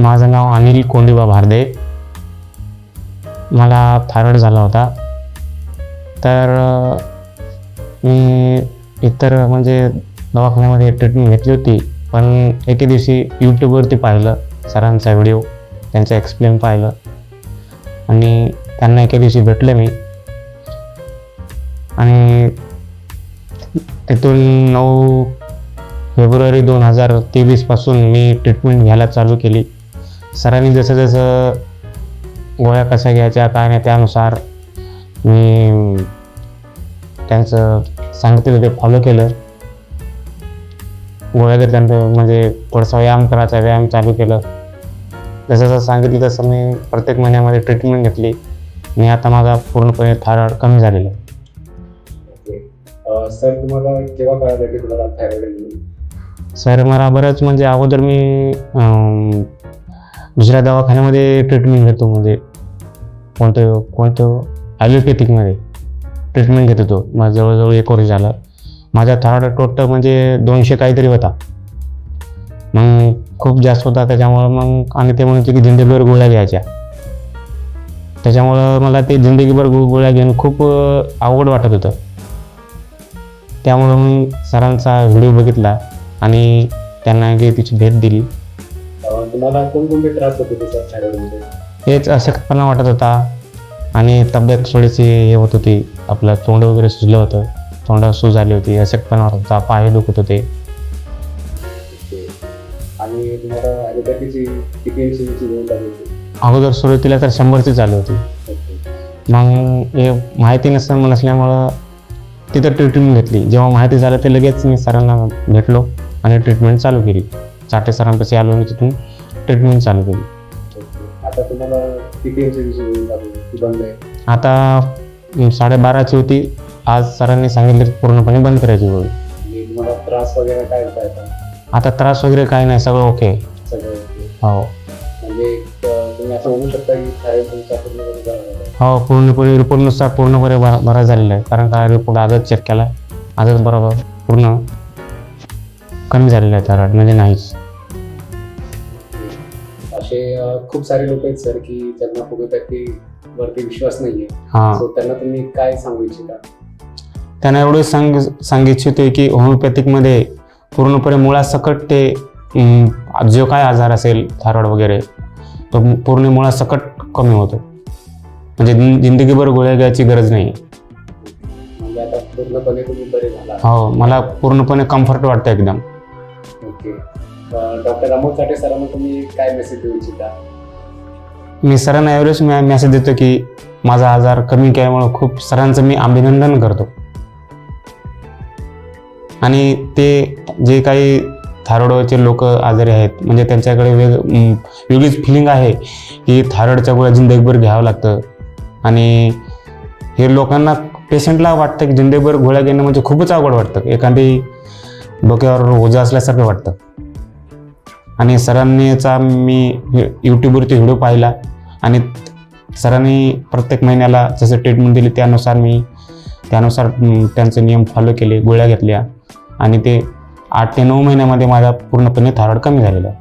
माझं नाव अनिल कोंडिबा भारदे. मला थायरॉईड झाला होता. तर मी इतर म्हणजे दवाखान्यामध्ये ट्रीटमेंट घेतली होती. पण एके दिवशी यूट्यूबवरती पाहिलं सरांचा व्हिडिओ त्यांचं एक्सप्लेन पाहिलं. आणि त्यांना एके दिवशी भेटलं मी. आणि तिथून नऊ फेब्रुवारी दोन हजार तेवीसपासून मी ट्रीटमेंट घ्यायला चालू केली. सरांनी जसं जसं गोळ्या कशा घ्यायच्या काय नाही त्यानुसार मी त्यांचं सांगितलं ते फॉलो केलं. गोळ्या जर त्यांचं म्हणजे थोडासा व्यायाम करायचा व्यायाम चालू केलं. जसं जसं सांगितलं तसं मी प्रत्येक महिन्यामध्ये ट्रीटमेंट घेतली. आणि आता माझा पूर्णपणे थायरॉइड कमी झालेला आहे. सर तुम्हाला केव्हा कळालं की तुम्हाला थायरॉइड? सर मला बरंच म्हणजे अगोदर मी दुसऱ्या दवाखान्यामध्ये ट्रीटमेंट घेतो म्हणजे कोणतं कोणतं ॲलोपॅथिकमध्ये ट्रीटमेंट घेत होतो माझं जवळजवळ एक वर्ष झालं. माझा थायरॉइड टोटल म्हणजे दोनशे काहीतरी होता. मग खूप जास्त होता त्याच्यामुळं मग आणि ते म्हणते की जिंदगीभर गोळ्या घ्यायच्या. त्याच्यामुळं मला ते जिंदगीभर गो गोळ्या घेणं खूप आवड वाटत होतं. त्यामुळं मी सरांचा व्हिडिओ बघितला आणि त्यांना गे तिची भेट दिली. तुम्हाला कोणकोणते त्रास होते त्याच्या थायरॉइडमध्ये हेच अशक्तपणा वाटत होता. आणि तब्येत थोडीशी हे होत होती. आपलं तोंड वगैरे सुजलं होतं. तोंडावर सूज आली होती. अशक्तपणा वाटत होता. पाय दुखत होते. आणि तुम्हाला ॲलोपॅथीची किती इंची वेळ लागली होती? अगोदर सुरुवातीला तर शंभरची चालू होती. मग हे माहिती नसतं नसल्यामुळं तिथं ट्रीटमेंट घेतली. जेव्हा माहिती झालं ते लगेच मी सरांना भेटलो आणि ट्रीटमेंट चालू केली. चाटे सरांपाशी आलो आणि तिथून. ट्रीटमेंट चालू केली. आता तुम्हाला किती लागली? ती बंद आहे. आता अं, साडेबाराची होती. आज सरांनी सांगितलं की पूर्णपणे बंद करायची गोळी आणि तुम्हाला त्रास वगैरे काय होता आता? आता त्रास वगैरे काही नाही सगळं ओके. सगळं हो. म्हणजे अ, तुम्ही असं म्हणू शकता की थायरॉइड तुमचा पूर्णपणे बरा झाला आहे. हो पूर्णपणे रिपोर्टनुसार पूर्णपणे बरा बरा झालेला आहे. कारण का रिपोर्ट आजच चेक केला आजच बरोबर पूर्ण कमी झालेला आहे थायरॉइड म्हणजे नाहीच. असे खूप सारे लोक आहेत सर की ज्यांना होमिओपॅथी वरती विश्वास नाहीये. हां. सो त्यांना तुम्ही काय सांगू इच्छिता? त्यांना एवढं सांग सांग इच्छितो की होमिओपॅथिकमध्ये पूर्णपणे मुळासकट ते अं, जो काय आजार असेल थायरॉइड वगैरे तो पूर्ण मुळासकट कमी होतो. म्हणजे जिं- जिंदगीभर गोळ्या घ्यायची गरज नाही म्हणजे आता पूर्णपणे तुम्ही बरे झाला हो मला पूर्णपणे कम्फर्ट वाटतं एकदम. ओके डॉक्टर अमोल साठे सरांना तुम्ही काय मेसेज देऊ इच्छिता? मी सरांना एवढेच मॅ मेसेज देतो की माझा आजार कमी केल्यामुळं खूप सरांचं मी अभिनंदन करतो. आणि ते जे काही थायरॉइडचे लोक आजारी आहेत म्हणजे त्यांच्याकडे वेग वेगळीच फिलिंग आहे की थायरॉइडच्या गोळ्या जिंदगीभर घ्यावं लागतं. आणि हे लोकांना पेशंटला वाटतं की जिंदगीभर गोळ्या घेणं म्हणजे खूपच अवघड वाटतं. एखादी डोक्यावर ओझं असल्यासारखं वाटतं. आणि सरांनीचा मी यूट्यूबवरती व्हिडिओ पाहिला आणि सरांनी प्रत्येक महिन्याला जसं ट्रीटमेंट दिली त्यानुसार मी त्यानुसार त्यांचे नियम फॉलो केले गोळ्या घेतल्या. आणि ते आठ ते नऊ महिन्यामध्ये माझा पूर्णपणे थायरॉइड कमी झालेला आहे.